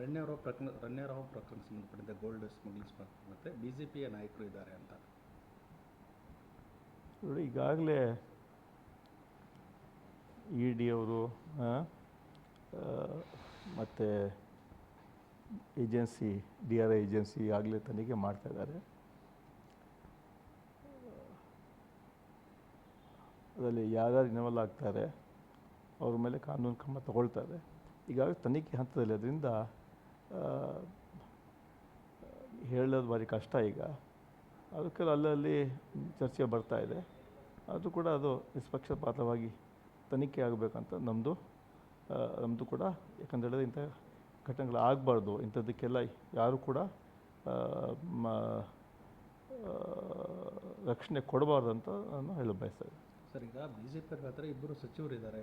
ರಣ್ಯರಾವ್ ಪ್ರಕರಣ ರಣ್ಯರಾವ್ ಪ್ರಕರಣ ಸಂಬಂಧಪಟ್ಟಂತೆ ಗೋಲ್ಡ್ ಸ್ಮಗ್ಲಿಂಗ್ ಮತ್ತು ಬಿ ಜೆ ಪಿಯ ನಾಯಕರು ಇದ್ದಾರೆ ಅಂತ. ನೋಡಿ, ಈಗಾಗಲೇ ಇ ಡಿ ಅವರು ಮತ್ತು agency, D R I agency ಆಗಲೇ ತನಿಖೆ ಮಾಡ್ತಾ ಇದ್ದಾರೆ. ಅದರಲ್ಲಿ ಯಾರ್ಯಾರು ಇನ್ವಾಲ್ವ್ ಆಗ್ತಾರೆ ಅವ್ರ ಮೇಲೆ ಕಾನೂನು ಕ್ರಮ ತಗೊಳ್ತಾರೆ ಈಗಾಗಲೇ ತನಿಖೆ ಹಂತದಲ್ಲಿ, ಅದರಿಂದ ಹೇಳೋದು ಭಾರಿ ಕಷ್ಟ ಈಗ. ಅದಕ್ಕೆ ಅಲ್ಲಲ್ಲಿ ಚರ್ಚೆ ಬರ್ತಾ ಇದೆ. ಅದು ಕೂಡ ಅದು ನಿಷ್ಪಕ್ಷಪಾತವಾಗಿ ತನಿಖೆ ಆಗಬೇಕಂತ ನಮ್ಮದು ನಮ್ಮದು ಕೂಡ. ಯಾಕಂದೇಳಿದ್ರೆ ಇಂಥ ಘಟನೆಗಳು ಆಗಬಾರ್ದು. ಇಂಥದ್ದಕ್ಕೆಲ್ಲ ಯಾರು ಕೂಡ ರಕ್ಷಣೆ ಕೊಡಬಾರ್ದು ಅಂತ ನಾನು ಹೇಳ ಬಯಸ್ತಾ ಇದ್ದೀನಿ. ಸರ್, ಈಗ ಬಿ ಜೆ ಪಿ ಹತ್ರ ಇಬ್ಬರು ಸಚಿವರು ಇದ್ದಾರೆ.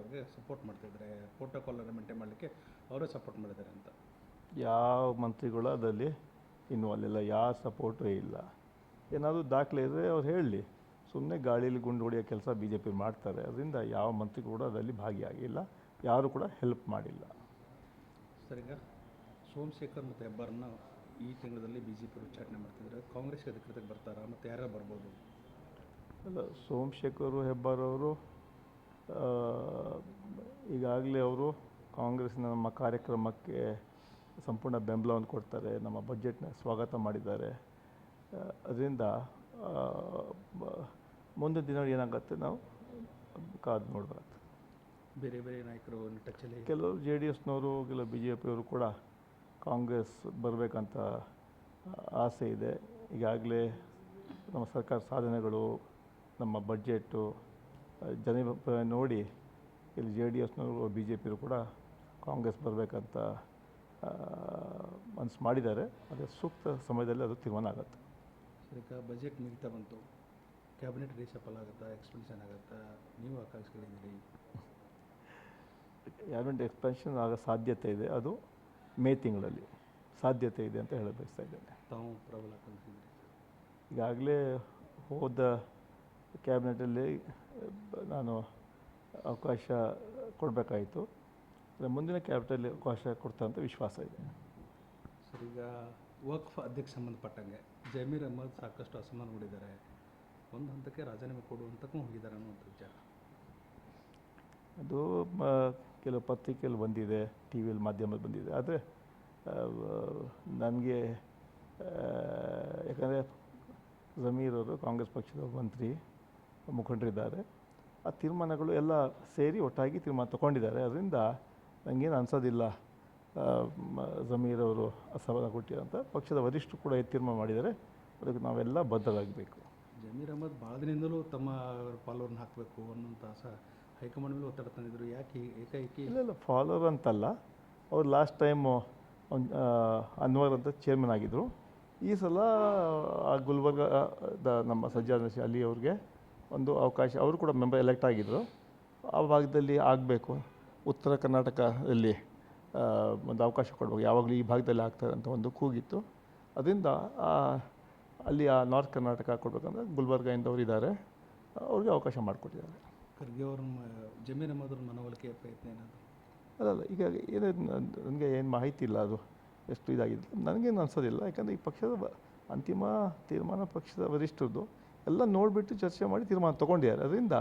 ಅವ್ರಿಗೆ ಸಪೋರ್ಟ್ ಮಾಡ್ತಿದ್ದಾರೆ. ಪ್ರೋಟೋಕಾಲನ್ನು ಮೇಂಟೈನ್ ಮಾಡಲಿಕ್ಕೆ ಅವರೇ ಸಪೋರ್ಟ್ ಮಾಡಿದ್ದಾರೆ ಅಂತ. ಯಾವ ಮಂತ್ರಿಗಳು ಅದರಲ್ಲಿ ಇನ್ವಾಲ್ವ್ ಇಲ್ಲ ಯಾವ ಸಪೋರ್ಟು ಇಲ್ಲ. ಏನಾದರೂ ದಾಖಲೆ ಇದ್ದರೆ ಅವ್ರು ಹೇಳಲಿ ಸುಮ್ಮನೆ ಗಾಳಿಯಲ್ಲಿ ಗುಂಡು ಹೊಡೆಯೋ ಕೆಲಸ ಬಿ ಜೆ ಪಿ ಮಾಡ್ತಾರೆ. ಅದರಿಂದ ಯಾವ ಮಂತ್ರಿ ಕೂಡ ಅದರಲ್ಲಿ ಭಾಗಿಯಾಗಿಲ್ಲ. ಯಾರು ಕೂಡ ಹೆಲ್ಪ್ ಮಾಡಿಲ್ಲ. ಸರ್ ಈಗ ಸೋಮಶೇಖರ್ ಮತ್ತು ಹೆಬ್ಬಾರನ್ನ ಈ ತಿಂಗಳಲ್ಲಿ ಬಿ ಜೆ ಪಿ ಉಚ್ಚಾಟನೆ ಮಾಡ್ತಿದ್ದಾರೆ. ಕಾಂಗ್ರೆಸ್ ಅಧಿಕೃತಕ್ಕೆ ಬರ್ತಾರಾ ಮತ್ತು ಯಾರು ಬರ್ಬೋದು? ಅಲ್ಲ ಸೋಮಶೇಖರ್ ಹೆಬ್ಬಾರವರು ಈಗಾಗಲೇ ಅವರು ಕಾಂಗ್ರೆಸ್ನ ನಮ್ಮ ಕಾರ್ಯಕ್ರಮಕ್ಕೆ ಸಂಪೂರ್ಣ ಬೆಂಬಲವನ್ನು ಕೊಡ್ತಾರೆ ನಮ್ಮ ಬಜೆಟ್ನ ಸ್ವಾಗತ ಮಾಡಿದ್ದಾರೆ. ಅದರಿಂದ ಮುಂದಿನ ದಿನ ಏನಾಗುತ್ತೆ ನಾವು ಕಾದು ನೋಡಬೇಕು ಬೇರೆ ಬೇರೆ ನಾಯಕರು ಟಚ್ಚಲ್ಲಿ ಕೆಲವರು ಜೆ ಡಿ ಎಸ್ನವರು ಕೆಲವು ಬಿ ಜೆ ಪಿಯವರು ಕೂಡ ಕಾಂಗ್ರೆಸ್ ಬರಬೇಕಂತ ಆಸೆ ಇದೆ. ಈಗಾಗಲೇ ನಮ್ಮ ಸರ್ಕಾರ ಸಾಧನೆಗಳು ನಮ್ಮ ಬಜೆಟ್ಟು ಜನ ನೋಡಿ ಇಲ್ಲಿ ಜೆ ಡಿ ಎಸ್ನವರು ಬಿ ಜೆ ಪಿಯವರು ಕೂಡ ಕಾಂಗ್ರೆಸ್ ಬರಬೇಕಂತ ಮನಸ್ಸು ಮಾಡಿದ್ದಾರೆ ಅದೇ ಸೂಕ್ತ ಸಮಯದಲ್ಲಿ ಅದು ತೀರ್ಮಾನ ಆಗುತ್ತೆ. ಈಗ ಬಜೆಟ್ ಮುಗಿತಾ ಬಂತು. ಕ್ಯಾಬಿನೆಟ್ ರೀಸಫಲ್ ಆಗುತ್ತಾ ಎಕ್ಸ್ಪೆನ್ಷನ್ ಆಗುತ್ತಾ? ನೀವು ಆಕಾಂಕ್ಷಿಗಳಿದ್ದೀರಿ ಕ್ಯಾಬಿನೆಟ್ ಎಕ್ಸ್ಪೆನ್ಷನ್ ಆಗೋ ಸಾಧ್ಯತೆ ಇದೆ ಅದು ಮೇ ತಿಂಗಳಲ್ಲಿ ಸಾಧ್ಯತೆ ಇದೆ ಅಂತ ಹೇಳ ಬಯಸ್ತಾ ಇದ್ದೇನೆ. ತಾವು ಪ್ರಬಲ ಆಕಾಂಕ್ಷಿದ್ದೀರಿ ಈಗಾಗಲೇ ಹೋದ ಕ್ಯಾಬಿನೆಟಲ್ಲಿ ನಾನು ಅವಕಾಶ ಕೊಡಬೇಕಾಯಿತು. ಮುಂದಿನ ಕ್ಯಾಪಿಟಲ್ ಅವಕಾಶ ಕೊಡ್ತಾ ಅಂತ ವಿಶ್ವಾಸ ಇದೆ. ಸರ್ ಈಗ ವಕ್ಫ್ ಅಧ್ಯಕ್ಷ ಸಂಬಂಧಪಟ್ಟಂಗೆ ಜಮೀರ್ ಅಹಮದ್ ಸಾಕಷ್ಟು ಅಸಮಾನಗೊಂಡಿದ್ದಾರೆ ಒಂದು ಹಂತಕ್ಕೆ ರಾಜೀನಾಮೆ ಕೊಡುವಂತಕ್ಕೂ ಹೋಗಿದ್ದಾರೆ ಅನ್ನುವಂಥ ವಿಚಾರ. ಅದು ಕೆಲವು ಪತ್ರಿಕೆಯಲ್ಲಿ ಬಂದಿದೆ ಟಿ ವಿಯಲ್ಲಿ ಮಾಧ್ಯಮದಲ್ಲಿ ಬಂದಿದೆ. ಆದರೆ ನನಗೆ ಯಾಕಂದರೆ ಜಮೀರ್ ಅವರು ಕಾಂಗ್ರೆಸ್ ಪಕ್ಷದ ಮಂತ್ರಿ ಮುಖಂಡರಿದ್ದಾರೆ. ಆ ತೀರ್ಮಾನಗಳು ಎಲ್ಲ ಸೇರಿ ಒಟ್ಟಾಗಿ ತೀರ್ಮಾನ ತಗೊಂಡಿದ್ದಾರೆ. ಅದರಿಂದ ನನಗೇನು ಅನ್ಸೋದಿಲ್ಲ. ಜಮೀರ್ ಅವರು ಅಸಮಾಧಾನ ಅಂತ ಪಕ್ಷದ ವರಿಷ್ಠರು ಕೂಡ ಈ ತೀರ್ಮಾನ ಮಾಡಿದ್ದಾರೆ. ಅದಕ್ಕೆ ನಾವೆಲ್ಲ ಬದ್ಧರಾಗಬೇಕು. ಜಮೀರ್ ಅಹಮದ್ ಭಾಳ ದಿನದಿಂದಲೂ ತಮ್ಮ ಫಾಲೋವರ್ನ ಹಾಕಬೇಕು ಅನ್ನೋಂಥ ಸ ಹೈಕಮಾಂಡ್ ಮೇಲೆ ಒತ್ತಡ ತಂದಿದ್ರು. ಯಾಕೆ ಏಕಾಏಕಿ? ಇಲ್ಲ ಇಲ್ಲ ಫಾಲೋವರ್ ಅಂತಲ್ಲ. ಅವ್ರು ಲಾಸ್ಟ್ ಟೈಮು ಅನ್ವರ್ ಅಂತ ಚೇರ್ಮನ್ ಆಗಿದ್ದರು ಈ ಸಲ ಆ ಗುಲ್ಬರ್ಗ ದ ನಮ್ಮ ಸಜ್ಜಾದ್ ಅಲಿ ಅವ್ರಿಗೆ ಒಂದು ಅವಕಾಶ ಅವರು ಕೂಡ ಮೆಂಬರ್ ಎಲೆಕ್ಟ್ ಆಗಿದ್ದರು ಆ ಭಾಗದಲ್ಲಿ ಆಗಬೇಕು. ಉತ್ತರ ಕರ್ನಾಟಕದಲ್ಲಿ ಒಂದು ಅವಕಾಶ ಕೊಡಬೇಕು ಯಾವಾಗಲೂ ಈ ಭಾಗದಲ್ಲಿ ಆಗ್ತಾರೆ ಅಂತ ಒಂದು ಕೂಗಿತ್ತು. ಅದರಿಂದ ಅಲ್ಲಿ ಆ ನಾರ್ತ್ ಕರ್ನಾಟಕ ಕೊಡ್ಬೇಕಂದ್ರೆ ಗುಲ್ಬರ್ಗ ಅವರು ಇದ್ದಾರೆ. ಅವ್ರಿಗೆ ಅವಕಾಶ ಮಾಡಿಕೊಟ್ಟಿದ್ದಾರೆ. ಖರ್ಗೆ ಅವ್ರ ಮ- ಮೊದಲು ಮನವೊಲಿಕೆಯ ಪ್ರಯತ್ನ ಏನಾದರೂ? ಅಲ್ಲಲ್ಲ ಈಗ ಏನು ನನಗೆ ಏನು ಮಾಹಿತಿ ಇಲ್ಲ ಅದು ಎಷ್ಟು ಇದಾಗಿದೆ. ನನಗೇನು ಅನಿಸೋದಿಲ್ಲ ಯಾಕಂದರೆ ಈ ಪಕ್ಷದ ಅಂತಿಮ ತೀರ್ಮಾನ ಪಕ್ಷದ ವರಿಷ್ಠರದ್ದು ಎಲ್ಲ ನೋಡಿಬಿಟ್ಟು ಚರ್ಚೆ ಮಾಡಿ ತೀರ್ಮಾನ ತೊಗೊಂಡಿದ್ದಾರೆ. ಅದರಿಂದ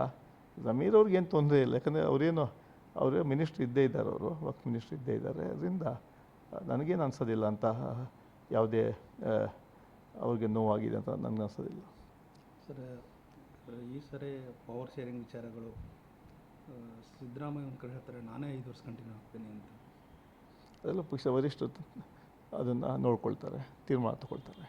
ಜಮೀರ್ ಅವ್ರಿಗೆ ಏನು ತೊಂದರೆ ಇಲ್ಲ ಯಾಕಂದರೆ ಅವರೇನು ಅವರೇ ಮಿನಿಸ್ಟ್ರ್ ಇದ್ದೇ ಇದ್ದಾರೆ ಅವರು ವಕ್ಫ್ ಮಿನಿಸ್ಟ್ರ್ ಇದ್ದೇ ಇದ್ದಾರೆ. ಅದರಿಂದ ನನಗೇನು ಅನಿಸೋದಿಲ್ಲ ಅಂತ ಯಾವುದೇ ಅವ್ರಿಗೆ ನೋವಾಗಿದೆ ಅಂತ ನನಗೆ ಅನಿಸೋದಿಲ್ಲ. ಸರ್ ಈ ಸರಿ ಪವರ್ ಶೇರಿಂಗ್ ವಿಚಾರಗಳು ಸಿದ್ದರಾಮಯ್ಯ ಒಂದು ಕಡೆ ಹೇಳ್ತಾರೆ ನಾನೇ ಐದು ವರ್ಷ ಕಂಟಿನ್ಯೂ ಆಗ್ತೀನಿ ಅಂತ. ಅದೆಲ್ಲ ಪಕ್ಷ ವರಿಷ್ಠ ಅದನ್ನು ನೋಡ್ಕೊಳ್ತಾರೆ ತೀರ್ಮಾನ ತಗೊಳ್ತಾರೆ.